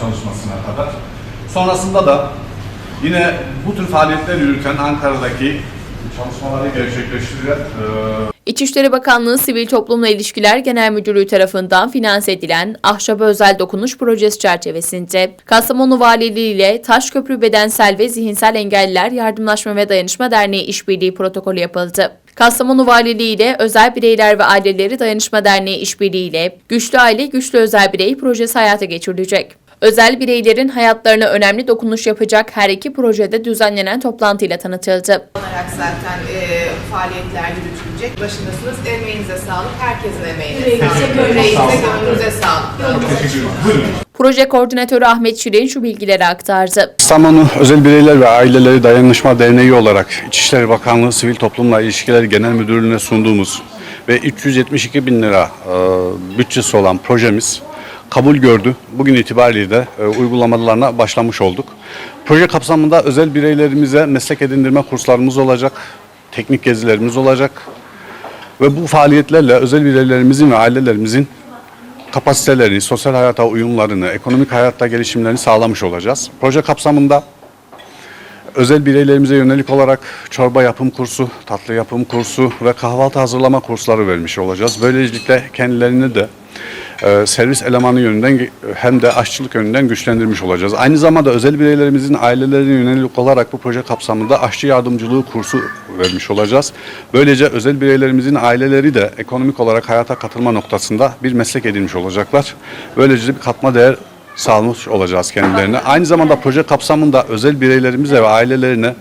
çalışmasına kadar. Sonrasında da yine bu tür faaliyetler yürüten Ankara'daki çalışmaları gerçekleştiren e, İçişleri Bakanlığı Sivil Toplumla İlişkiler Genel Müdürlüğü tarafından finanse edilen Ahşaba Özel Dokunuş Projesi çerçevesinde Kastamonu Valiliği ile Taşköprü Bedensel ve Zihinsel Engelliler Yardımlaşma ve Dayanışma Derneği işbirliği protokolü yapıldı. Kastamonu Valiliği ile Özel Bireyler ve Aileleri Dayanışma Derneği işbirliği ile Güçlü Aile Güçlü Özel Birey projesi hayata geçirilecek. Özel bireylerin hayatlarına önemli dokunuş yapacak her iki projede düzenlenen toplantıyla tanıtıldı. olarak zaten e, faaliyetler yürütülecek. Başındasınız. Emeğinize sağlık. Herkesin emeğine sağlık. Yüreğinize, gönlünüze sağlık. Proje koordinatörü Ahmet Şirin şu bilgileri aktardı. Kastamonu Özel Bireyler ve Aileleri Dayanışma Derneği olarak İçişleri Bakanlığı Sivil Toplumla İlişkiler Genel Müdürlüğü'ne sunduğumuz ve 372 bin lira e, bütçesi olan projemiz kabul gördü. Bugün itibariyle de e, uygulamalarına başlamış olduk. Proje kapsamında özel bireylerimize meslek edindirme kurslarımız olacak, teknik gezilerimiz olacak ve bu faaliyetlerle özel bireylerimizin ve ailelerimizin kapasitelerini, sosyal hayata uyumlarını, ekonomik hayatta gelişimlerini sağlamış olacağız. Proje kapsamında özel bireylerimize yönelik olarak çorba yapım kursu, tatlı yapım kursu ve kahvaltı hazırlama kursları vermiş olacağız. Böylelikle kendilerini de e, servis elemanı yönünden hem de aşçılık yönünden güçlendirmiş olacağız. Aynı zamanda özel bireylerimizin ailelerine yönelik olarak bu proje kapsamında aşçı yardımcılığı kursu vermiş olacağız. Böylece özel bireylerimizin aileleri de ekonomik olarak hayata katılma noktasında bir meslek edinmiş olacaklar. Böylece bir katma değer sağlamış olacağız kendilerine. Aynı zamanda proje kapsamında özel bireylerimize ve ailelerine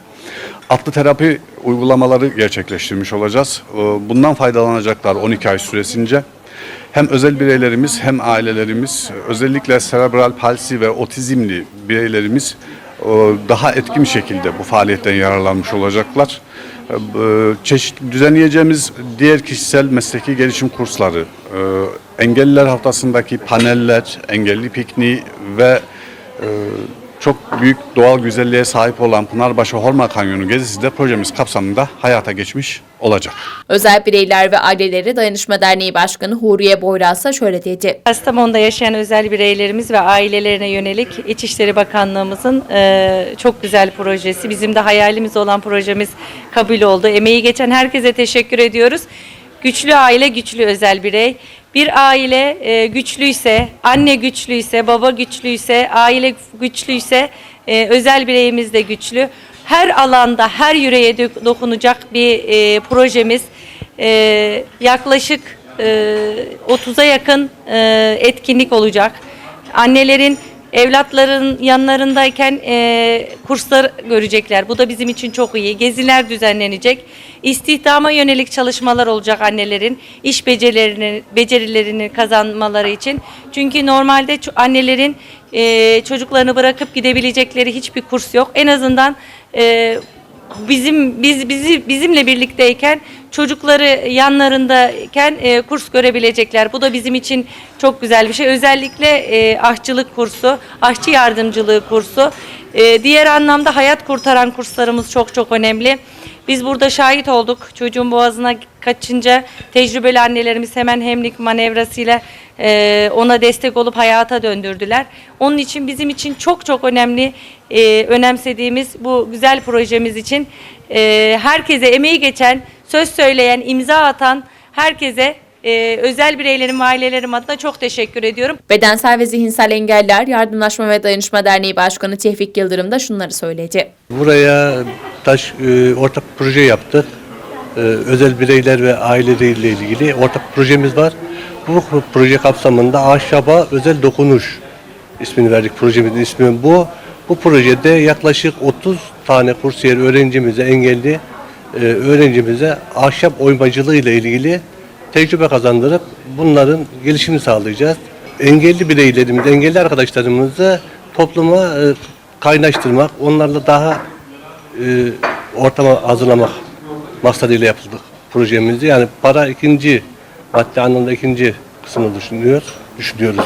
atlı terapi uygulamaları gerçekleştirmiş olacağız. Ee, Bundan faydalanacaklar 12 ay süresince. Hem özel bireylerimiz hem ailelerimiz özellikle serebral palsi ve otizmli bireylerimiz e, daha etkin şekilde bu faaliyetten yararlanmış olacaklar. E, Çeşitli düzenleyeceğimiz diğer kişisel mesleki gelişim kursları, e, engelliler haftasındaki paneller, engelli pikniği ve çok büyük doğal güzelliğe sahip olan Pınarbaşı Horma Kanyonu gezisi de projemiz kapsamında hayata geçmiş olacak. Özel Bireyler ve Aileleri Dayanışma Derneği Başkanı Huriye Boyrazsa şöyle dedi. Kastamonu'da yaşayan özel bireylerimiz ve ailelerine yönelik İçişleri Bakanlığımızın e, çok güzel projesi. Bizim de hayalimiz olan projemiz kabul oldu. Emeği geçen herkese teşekkür ediyoruz. Güçlü aile, güçlü özel birey. Bir aile e, güçlüyse, anne güçlüyse, baba güçlüyse, aile güçlüyse, e, özel bireyimiz de güçlü. Her alanda, her yüreğe dokunacak bir e, projemiz. E, yaklaşık e, 30'a yakın e, etkinlik olacak. Annelerin evlatların yanlarındayken e, kurslar görecekler. Bu da bizim için çok iyi. Geziler düzenlenecek. İstihdama yönelik çalışmalar olacak annelerin iş becerilerini becerilerini kazanmaları için. Çünkü normalde annelerin e, çocuklarını bırakıp gidebilecekleri hiçbir kurs yok. En azından e, bizim biz bizi bizimle birlikteyken çocukları yanlarındayken e, kurs görebilecekler. Bu da bizim için çok güzel bir şey. Özellikle e, aşçılık kursu, aşçı yardımcılığı kursu. E, diğer anlamda hayat kurtaran kurslarımız çok çok önemli. Biz burada şahit olduk. Çocuğun boğazına kaçınca tecrübeli annelerimiz hemen hemlik manevrasıyla e, ona destek olup hayata döndürdüler. Onun için bizim için çok çok önemli, e, önemsediğimiz bu güzel projemiz için e, herkese emeği geçen, söz söyleyen, imza atan herkese e, özel bireylerim ailelerim adına çok teşekkür ediyorum. Bedensel ve Zihinsel Engeller Yardımlaşma ve Dayanışma Derneği Başkanı Tevfik Yıldırım da şunları söyledi. Buraya taş e, ortak proje yaptık. E, özel bireyler ve aileleriyle ilgili ortak projemiz var. Bu proje kapsamında Ahşaba Özel Dokunuş ismini verdik. Projemizin ismi bu. Bu projede yaklaşık 30 tane kursiyer öğrencimize, engelli e, öğrencimize ahşap oymacılığı ile ilgili tecrübe kazandırıp bunların gelişimini sağlayacağız. Engelli bireylerimiz, engelli arkadaşlarımızı topluma e, kaynaştırmak, onlarla daha e, ortama hazırlamak maksadıyla yapıldık projemizi. Yani para ikinci madde anlamda ikinci kısmını düşünüyoruz. Düşünüyoruz.